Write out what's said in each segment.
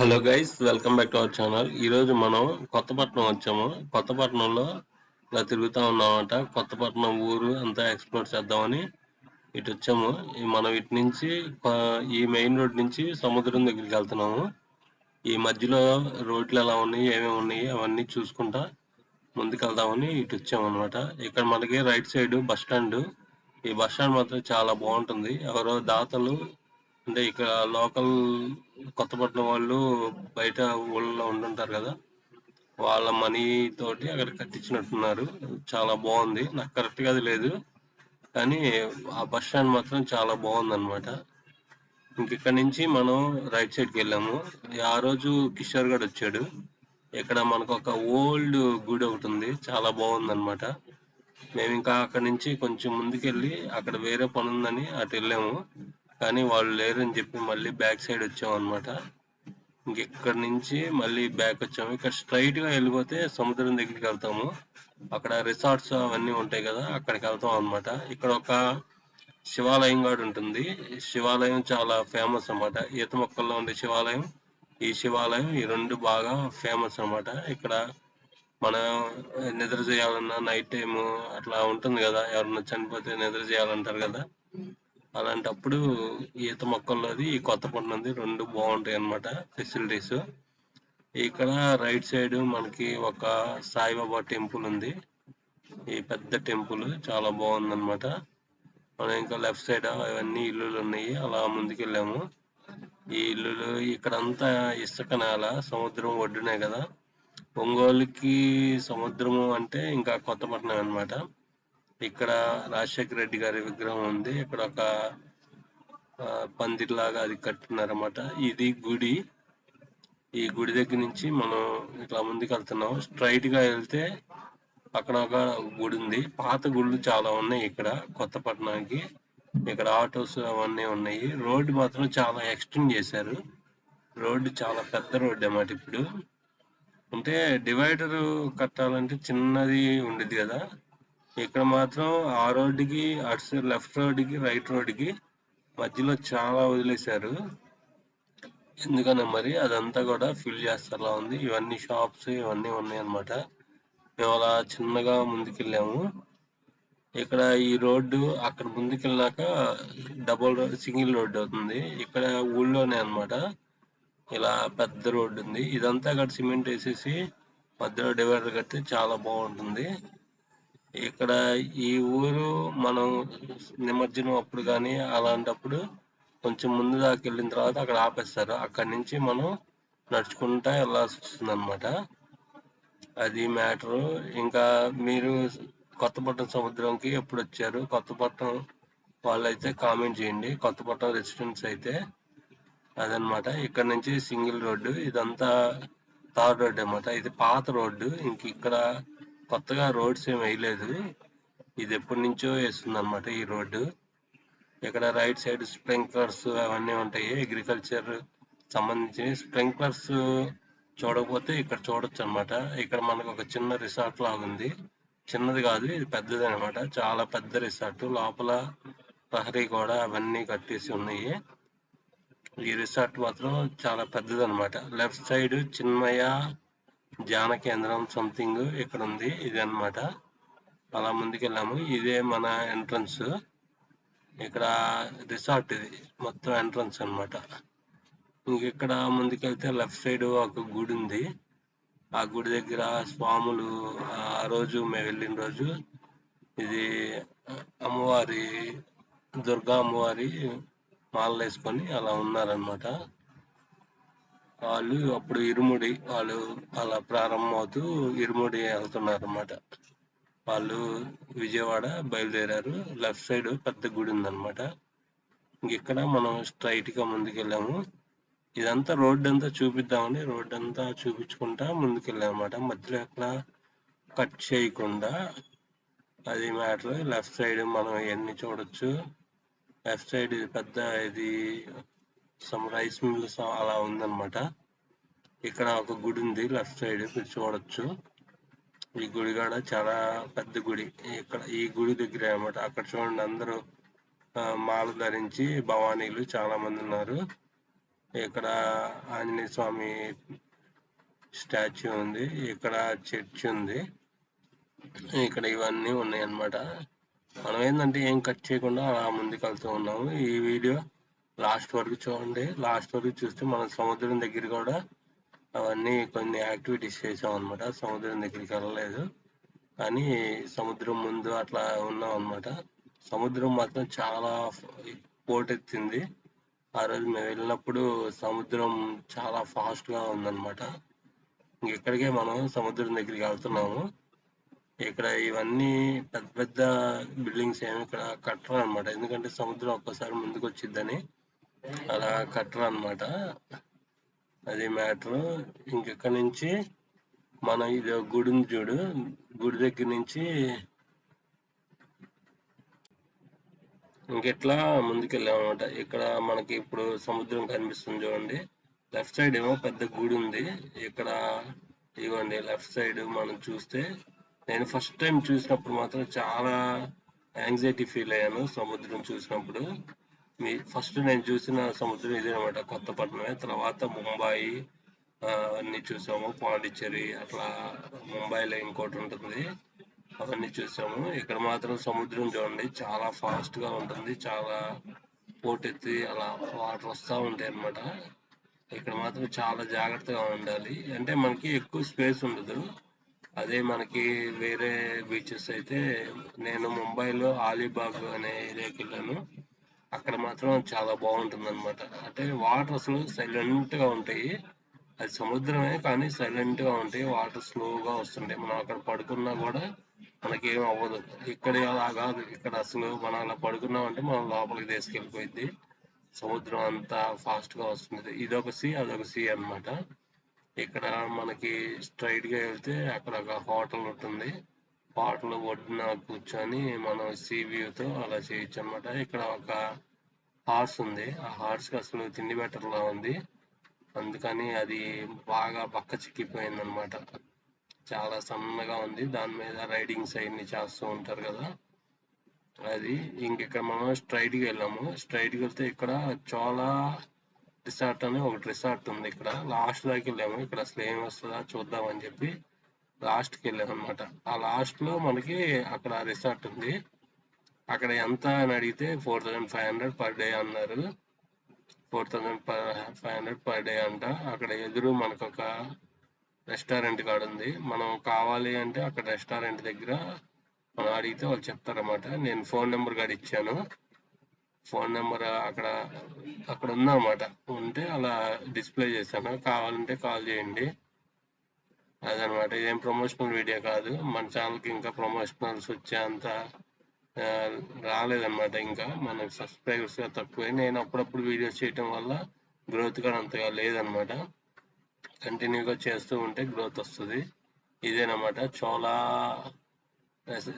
Hello guys welcome back to our channel. ఈరోజు మనం కొత్తపట్నం వచ్చాము. కొత్తపట్నంలో ఇలా తిరుగుతూ ఉన్నామంట. కొత్తపట్నం ఊరు అంతా ఎక్స్ప్లోర్ చేద్దామని ఇటు వచ్చాము. మనం ఇటు నుంచి ఈ మెయిన్ రోడ్ నుంచి సముద్రం దగ్గరికి వెళ్తున్నాము. ఈ మధ్యలో రోడ్లు ఎలా ఉన్నాయి ఏమేమి ఉన్నాయి అవన్నీ చూసుకుంటా ముందుకు వెళ్దామని ఇటు వచ్చాము అనమాట ఇక్కడ మనకి రైట్ సైడ్ బస్ స్టాండ్ ఈ బస్ స్టాండ్ మాత్రం చాలా బాగుంటుంది. ఎవరో దాతలు అంటే ఇక్కడ లోకల్ కొత్తపట్నం వాళ్ళు బయట ఊళ్ళో ఉంటుంటారు కదా వాళ్ళ మనీ తోటి అక్కడ కట్టించినట్టున్నారు. చాలా బాగుంది. నాకు కరెక్ట్గా అది లేదు. కానీ ఆ బస్ స్టాండ్ మాత్రం చాలా బాగుంది అనమాట ఇక్కడ నుంచి మనం రైట్ సైడ్కి వెళ్ళాము. ఆ రోజు కిషోర్ గడ్ వచ్చాడు. ఇక్కడ మనకు ఒక ఓల్డ్ గుడి ఒకటి ఉంది. చాలా బాగుంది అనమాట మేము ఇంకా అక్కడ నుంచి కొంచెం ముందుకెళ్ళి అక్కడ వేరే పని ఉందని అటు వెళ్ళాము. కానీ వాళ్ళు లేరని చెప్పి మళ్ళీ బ్యాక్ సైడ్ వచ్చాము అనమాట ఇంకెక్కడ నుంచి మళ్ళీ బ్యాక్ వచ్చాము. ఇక్కడ స్ట్రైట్గా వెళ్ళిపోతే సముద్రం దగ్గరికి వెళ్తాము. అక్కడ రిసార్ట్స్ అవన్నీ ఉంటాయి కదా అక్కడికి వెళ్తాం అన్నమాట. ఇక్కడ ఒక శివాలయం కూడా ఉంటుంది. శివాలయం చాలా ఫేమస్ అన్నమాట. ఈత మొక్కల్లో ఉండే శివాలయం ఈ శివాలయం ఈ రెండు బాగా ఫేమస్ అన్నమాట. ఇక్కడ మనం నిద్ర చేయాలన్నా నైట్ టైం అట్లా ఉంటుంది కదా. ఎవరన్నా చనిపోతే నిద్ర చేయాలంటారు కదా. అలాంటప్పుడు ఈత మొక్కల్లోది ఈ కొత్తపట్నంది రెండు బాగుంటాయి అనమాట ఫెసిలిటీస్. ఇక్కడ రైట్ సైడ్ మనకి ఒక సాయిబాబా టెంపుల్ ఉంది. ఈ పెద్ద టెంపుల్ చాలా బాగుంది అనమాట మనం ఇంకా లెఫ్ట్ సైడ్ అవన్నీ ఇల్లులు ఉన్నాయి అలా ముందుకెళ్ళాము. ఈ ఇల్లులు ఇక్కడంతా ఇసుక నేల సముద్రం ఒడ్డునే కదా. ఒంగోలుకి సముద్రము అంటే ఇంకా కొత్తపట్నం అన్నమాట. ఇక్కడ రాజశేఖర రెడ్డి గారి విగ్రహం ఉంది. ఇక్కడ ఒక ఆ, పందిరిలాగా అది కట్టున్నారన్నమాట ఇది గుడి. ఈ గుడి దగ్గర నుంచి మనం ఇట్లా ముందుకు వెళ్తున్నాం స్ట్రైట్గా వెళ్తే అక్కడ ఒక గుడి ఉంది. పాత గుళ్ళు చాలా ఉన్నాయి ఇక్కడ కొత్తపట్నానికి ఇక్కడ ఆటోస్ అవన్నీ ఉన్నాయి. రోడ్డు మాత్రం చాలా ఎక్స్టెండ్ చేశారు. రోడ్డు చాలా పెద్ద రోడ్డు అన్నమాట ఇప్పుడు. అంటే డివైడర్ కట్టాలంటే చిన్నది ఉండేది కదా. ఇక్కడ మాత్రం ఆ రోడ్డుకి అటు సైడ్ లెఫ్ట్ రోడ్డుకి రైట్ రోడ్డుకి మధ్యలో చాలా వదిలేశారు. ఎందుకన్నా మరి అదంతా కూడా ఫిల్ చేస్తారా ఉంది. ఇవన్నీ షాప్స్ ఇవన్నీ ఉన్నాయి అన్నమాట. మేము అలా చిన్నగా ముందుకెళ్ళాము. ఇక్కడ ఈ రోడ్డు అక్కడ ముందుకెళ్ళాక డబుల్ రోడ్ సింగిల్ రోడ్డు అవుతుంది. ఇక్కడ ఊళ్ళోనే అన్నమాట. ఇలా పెద్ద రోడ్డు ఉంది. ఇదంతా అక్కడ సిమెంట్ వేసేసి మధ్యలో డివైడర్ కడితే చాలా బాగుంటుంది. ఇక్కడ ఈ ఊరు మనం నిమజ్జనం అప్పుడు కానీ అలాంటప్పుడు కొంచెం ముందు దాకా వెళ్ళిన తర్వాత అక్కడ ఆపేస్తారు. అక్కడి నుంచి మనం నడుచుకుంటా వెళ్ళాల్సి వస్తుంది అనమాట అది మ్యాటర్. ఇంకా మీరు కొత్తపట్నం సముద్రంకి ఎప్పుడు వచ్చారు? కొత్తపట్నం వాళ్ళైతే కామెంట్ చేయండి. కొత్తపట్నం రెసిడెంట్స్ అయితే అదనమాట ఇక్కడ నుంచి సింగిల్ రోడ్డు. ఇదంతా తార్ రోడ్డు అన్నమాట. ఇది పాత రోడ్డు. ఇంక ఇక్కడ కొత్తగా రోడ్స్ ఏమి వేయలేదు. ఇది ఎప్పటి నుంచో వేస్తుంది అనమాట ఈ రోడ్డు. ఇక్కడ రైట్ సైడ్ స్ప్రింక్లర్స్ అవన్నీ ఉంటాయి. అగ్రికల్చర్ సంబంధించి స్ప్రింక్లర్స్ చూడకపోతే ఇక్కడ చూడొచ్చు అనమాట ఇక్కడ మనకు ఒక చిన్న రిసార్ట్ లాగా ఉంది. చిన్నది కాదు ఇది పెద్దది అనమాట చాలా పెద్ద రిసార్ట్. లోపల ప్రహరీ కూడా అవన్నీ కట్టేసి ఉన్నాయి. ఈ రిసార్ట్ మాత్రం చాలా పెద్దది అనమాట లెఫ్ట్ సైడ్ చిన్మయ ధ్యాన కేంద్రం సంథింగ్ ఇక్కడ ఉంది ఇది అన్నమాట అలా ముందుకెళ్ళాము. ఇదే మన ఎంట్రన్స్ ఇక్కడ రిసార్ట్ ఇది. మొత్తం ఎంట్రన్స్ అన్నమాట. ఇంకెక్కడ ముందుకెళ్తే లెఫ్ట్ సైడ్ ఒక గుడి ఉంది. ఆ గుడి దగ్గర స్వాములు ఆ రోజు మేము వెళ్ళిన రోజు ఇది అమ్మవారి దుర్గా అమ్మవారి మాలలు వేసుకొని అలా ఉన్నారనమాట వాళ్ళు అప్పుడు ఇరుముడి వాళ్ళు అలా ప్రారంభం అవుతూ ఇరుముడి వెళ్తున్నారు అనమాట వాళ్ళు విజయవాడ బయలుదేరారు. లెఫ్ట్ సైడ్ పెద్ద గుడి ఉందన్నమాట. ఇక్కడ మనం స్ట్రైట్గా ముందుకెళ్ళాము. ఇదంతా రోడ్ అంతా చూపిద్దామని రోడ్ అంతా చూపించుకుంటా ముందుకెళ్ళాం అనమాట మధ్యలో ఎక్కడ కట్ చేయకుండా అది మ్యాటర్. లెఫ్ట్ సైడ్ మనం ఇవన్నీ చూడొచ్చు? లెఫ్ట్ సైడ్ ఇది పెద్ద ఇది సమ్ రైస్ మిల్స్ అలా ఉందన్నమాట. ఇక్కడ ఒక గుడి ఉంది లెఫ్ట్ సైడ్ మీరు చూడొచ్చు. ఈ గుడి కూడా చాలా పెద్ద గుడి. ఇక్కడ ఈ గుడి దగ్గర అన్నమాట. అక్కడ చూడండి అందరూ మాల ధరించి భవానీలు చాలా మంది ఉన్నారు. ఇక్కడ ఆంజనేయ స్వామి స్టాచ్యూ ఉంది ఇక్కడ చర్చ్ ఉంది. ఇక్కడ ఇవన్నీ ఉన్నాయి అన్నమాట మనం ఏంటంటే ఏం కట్ చేయకుండా అలా ముందుకు వెళ్తూ ఉన్నాము. ఈ వీడియో లాస్ట్ వరకు చూడండి. లాస్ట్ వరకు చూస్తే మనం సముద్రం దగ్గర కూడా అవన్నీ కొన్ని యాక్టివిటీస్ చేసాం అనమాట సముద్రం దగ్గరికి వెళ్ళలేదు. కానీ సముద్రం ముందు అట్లా ఉన్నాం అనమాట సముద్రం మాత్రం చాలా పోటెత్తింది. ఆ రోజు మేము వెళ్ళినప్పుడు సముద్రం చాలా ఫాస్ట్గా ఉందన్నమాట. ఇక్కడికే మనం సముద్రం దగ్గరికి వెళ్తున్నాము. ఇక్కడ ఇవన్నీ పెద్ద పెద్ద బిల్డింగ్స్ ఏమి ఇక్కడ కట్టరు అనమాట ఎందుకంటే సముద్రం ఒక్కసారి ముందుకు వచ్చిద్దని అలా కట్టరు అనమాట అది మ్యాటర్. ఇంకెక్కడి నుంచి? మనం ఇది గుడి ఉంది చూడు. గుడి దగ్గర నుంచి ఇంకెట్లా ముందుకెళ్ళామన్నమాట. ఇక్కడ మనకి ఇప్పుడు సముద్రం కనిపిస్తుంది చూడండి. లెఫ్ట్ సైడ్ ఏమో పెద్ద గుడి ఉంది. ఇక్కడ ఇవ్వండి లెఫ్ట్ సైడ్ మనం చూస్తే నేను ఫస్ట్ టైం చూసినప్పుడు మాత్రం చాలా యాంగ్జైటీ ఫీల్ అయ్యాను సముద్రం చూసినప్పుడు. ఫస్ట్ నేను చూసిన సముద్రం ఇదేనమాట కొత్తపట్నమే తర్వాత ముంబాయి అన్ని చూసాము. పాండిచ్చేరి అట్లా ముంబైలో ఇంకోటి ఉంటుంది. అవన్నీ చూసాము. ఇక్కడ మాత్రం సముద్రం చూడండి చాలా ఫాస్ట్గా ఉంటుంది. చాలా పోటెత్తి అలా వాటర్ వస్తూ ఉంటాయి అనమాట ఇక్కడ మాత్రం చాలా జాగ్రత్తగా ఉండాలి. అంటే మనకి ఎక్కువ స్పేస్ ఉండదు. అదే మనకి వేరే బీచెస్ అయితే నేను ముంబైలో ఆలీబాగ్ అనే ఏరియాకి వెళ్ళాను. అక్కడ మాత్రం చాలా బాగుంటుంది అనమాట అంటే వాటర్ అసలు సైలెంట్గా ఉంటాయి. అది సముద్రమే కానీ సైలెంట్గా ఉంటాయి. వాటర్ స్లోగా వస్తుంటాయి. మనం అక్కడ పడుకున్నా కూడా మనకి ఏం అవ్వదు. ఇక్కడ అలా కాదు. ఇక్కడ అసలు మనం అలా పడుకున్నామంటే మనం లోపలికి తీసుకెళ్ళిపోయింది సముద్రం అంతా ఫాస్ట్గా వస్తుంది. ఇదొక సీ అదొక సీ అనమాట ఇక్కడ మనకి స్ట్రైట్గా వెళ్తే అక్కడ ఒక హోటల్ ఉంటుంది. పాటలు ఒడ్డున కూర్చొని మనం సీ తో అలా చేయొచ్చు అనమాట ఇక్కడ ఒక హార్స్ ఉంది. ఆ హార్స్కి అసలు తిండి బెటర్లా ఉంది. అందుకని అది బాగా పక్క చిక్కిపోయింది అనమాట చాలా సన్నగా ఉంది. దాని మీద రైడింగ్స్ అవన్నీ చేస్తూ ఉంటారు కదా. అది ఇంకెక్కడ మనం స్ట్రైట్గా వెళ్ళాము. స్ట్రైట్ వెళ్తే ఇక్కడ చాలా రిసార్ట్ అని ఒకటి రిసార్ట్ ఉంది ఇక్కడ. లాస్ట్ దాకా వెళ్ళాము. ఇక్కడ అసలు ఏం వస్తుందా చూద్దాం అని చెప్పి లాస్ట్కి అనమాట ఆ లాస్ట్లో మనకి అక్కడ రిసార్ట్ ఉంది. అక్కడ ఎంత అని అడిగితే four thousand five hundred per day అన్నారు. Four thousand five hundred per day అంట. అక్కడ ఎదురు మనకు ఒక రెస్టారెంట్ కాడ ఉంది. మనం కావాలి అంటే అక్కడ రెస్టారెంట్ దగ్గర మనం అడిగితే వాళ్ళు చెప్తారన్నమాట. నేను ఫోన్ నెంబర్ కాడ ఇచ్చాను. ఫోన్ నెంబర్ అక్కడ అక్కడ ఉందన్నమాట. ఉంటే అలా డిస్ప్లే చేశాను. కావాలంటే కాల్ చేయండి. అదనమాట. ఇదేం ప్రమోషనల్ వీడియో కాదు. మన ఛానల్కి ఇంకా ప్రమోషనల్స్ వచ్చేంత రాలేదన్నమాట ఇంకా. మనకి సబ్స్క్రైబర్స్ తక్కువే. నేను అప్పుడప్పుడు వీడియోస్ చేయటం వల్ల గ్రోత్ కూడా అంతగా లేదనమాట. కంటిన్యూగా చేస్తూ ఉంటే గ్రోత్ వస్తుంది. ఇదేనమాట. చోలా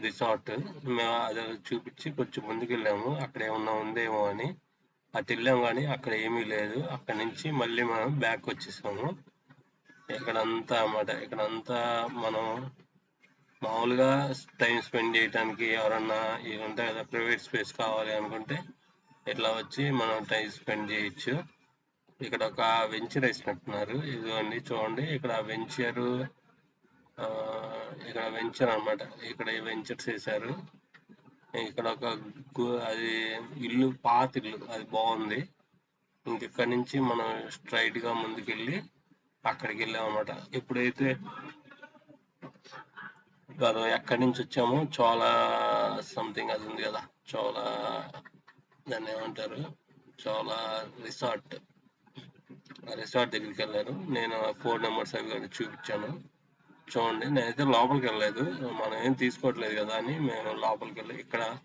రిసార్ట్ మేము అది చూపించి కొంచెం ముందుకు వెళ్ళాము అక్కడ ఏమన్నా ఉందేమో అని. అటు వెళ్ళాము కానీ అక్కడ ఏమీ లేదు. అక్కడ నుంచి మళ్ళీ మనం బ్యాక్ వచ్చేసాము. ఇక్కడంతా అన్నమాట. ఇక్కడంతా మనం మామూలుగా టైం స్పెండ్ చేయడానికి ఎవరన్నా ఇవి ఉంటాయి కదా ప్రైవేట్ స్పేస్ కావాలి అనుకుంటే ఇట్లా వచ్చి మనం టైం స్పెండ్ చేయొచ్చు. ఇక్కడ ఒక వెంచర్ వేసినట్టున్నారు. ఇదిగోండి చూడండి. ఇక్కడ వెంచర్ ఇక్కడ వెంచర్ అనమాట ఇక్కడ వెంచర్స్ వేసారు ఇక్కడ ఒక అది ఇల్లు పాత ఇల్లు. అది బాగుంది. ఇంకెక్కడి నుంచి మనం స్ట్రైట్గా ముందుకెళ్ళి అక్కడికి వెళ్ళాం అనమాట ఎప్పుడైతే మనం ఎక్కడి నుంచి వచ్చామో చోళ సంథింగ్ అది ఉంది కదా చోళ దాన్ని ఏమంటారు? చోళ రిసార్ట్. రిసార్ట్ దగ్గరికి వెళ్ళాను. నేను ఫోర్ నెంబర్స్ అవి చూపించాను. చూడండి నేనైతే లోపలికి వెళ్ళలేదు మనం ఏం తీసుకోవట్లేదు కదా అని మేము లోపలికి వెళ్ళి ఇక్కడ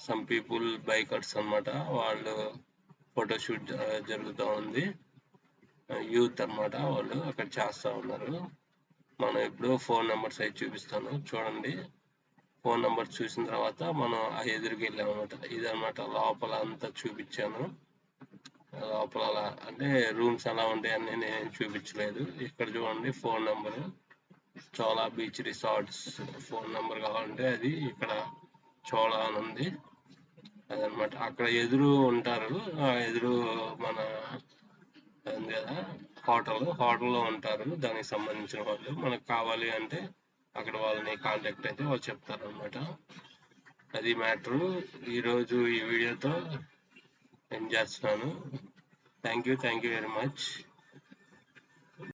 సమ్ పీపుల్ బైకర్స్ అనమాట వాళ్ళు ఫోటోషూట్ జరుగుతూ ఉంది. యూత్ అనమాట వాళ్ళు అక్కడ చేస్తూ ఉన్నారు. మనం ఇప్పుడు ఫోన్ నెంబర్స్ అయితే చూపిస్తాను. చూడండి. ఫోన్ నెంబర్ చూసిన తర్వాత మనం ఆ ఎదురుకి వెళ్ళాం అనమాట ఇదనమాట లోపల అంతా చూపించాను. లోపల అలా అంటే రూమ్స్ ఎలా ఉంటాయని నేను చూపించలేదు. ఇక్కడ చూడండి phone number. Chola beach resorts phone number కావాలంటే అది ఇక్కడ చోళా అని ఉంది. అదనమాట అక్కడ ఎదురు ఉంటారు. ఆ ఎదురు మన లేదా హోటల్ హోటల్లో ఉంటారు. దానికి సంబంధించిన వాళ్ళు మనకు కావాలి అంటే అక్కడ వాళ్ళని కాంటాక్ట్ అయితే వాళ్ళు చెప్తారు అనమాట అది మ్యాటరు. ఈరోజు ఈ వీడియోతో ఎండ్ చేస్తున్నాను. Thank you thank you very much.